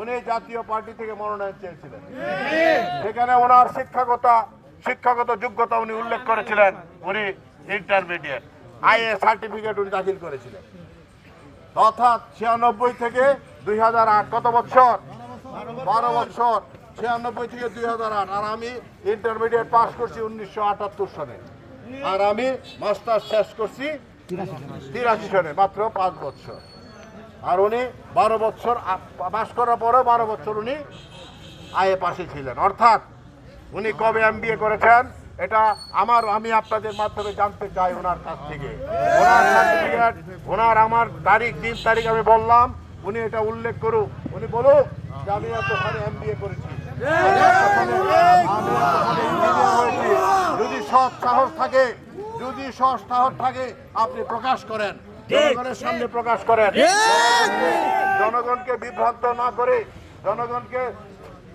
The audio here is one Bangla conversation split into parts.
উনি জাতীয় পার্টি থেকে মনোনয়ন চেয়েছিলেন। সেখানে ওনার শিক্ষাগত শিক্ষাগত যোগ্যতা উনি উল্লেখ করেছিলেন উনি ইন্টারমিডিয়েট আইএ সার্টিফিকেট উনি দাখিল করেছিলেন। অর্থাৎ ছিয়ানব্বই থেকে দুই হাজার আট কত বছর? বারো বছর। ছিয়ানব্বই থেকে দুই হাজার আট আর আমি ইন্টারমিডিয়েট পাস করছি উনিশশো আটাত্তর সনে। আর আমি মাস্টার শেষ করছি তিরাশি সনে মাত্র পাঁচ বছর। আর উনি বারো বছর পাশ করার পরেও বারো বছর উনি আয়ে পাশে ছিলেন। অর্থাৎ উনি কবে এম করেছেন, এটা আমার, আমি আপনাদের মাধ্যমে জানতে চাই ওনার কাছ থেকে। ওনার ওনার আমার তারিখ দিন তারিখ আমি বললাম, উনি এটা উল্লেখ করুক। উনি বলুক যে আমি এতখানে এম করেছি। যদি সৎ সাহস থাকে, যদি সৎ সাহস থাকে, আপনি প্রকাশ করেন। জনগণের সামনে প্রকাশ করেন। জনগণকে বিভ্রান্ত না করে জনগণকে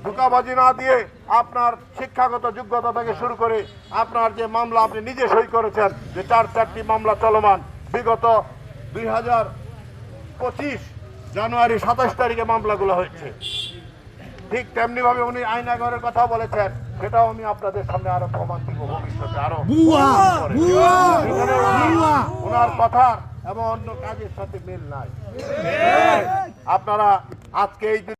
ধোকাবাজি না দিয়ে আপনার শিক্ষাগত যোগ্যতা থেকে শুরু করে আপনার যে মামলা আপনি নিজে সই করেছেন যে চার চারটি মামলা চলমান বিগত দুই হাজার পঁচিশ জানুয়ারি সাতাশ তারিখে মামলাগুলো হয়েছে। ঠিক তেমনি ভাবে উনি আইনাগরের কথা বলেছেন সেটাও আমি আপনাদের সামনে আরও প্রমাণ দিব ভবিষ্যতে আরও। ওনার কথা এবং অন্য কাজের সাথে মিল নাই। আপনারা আজকে এই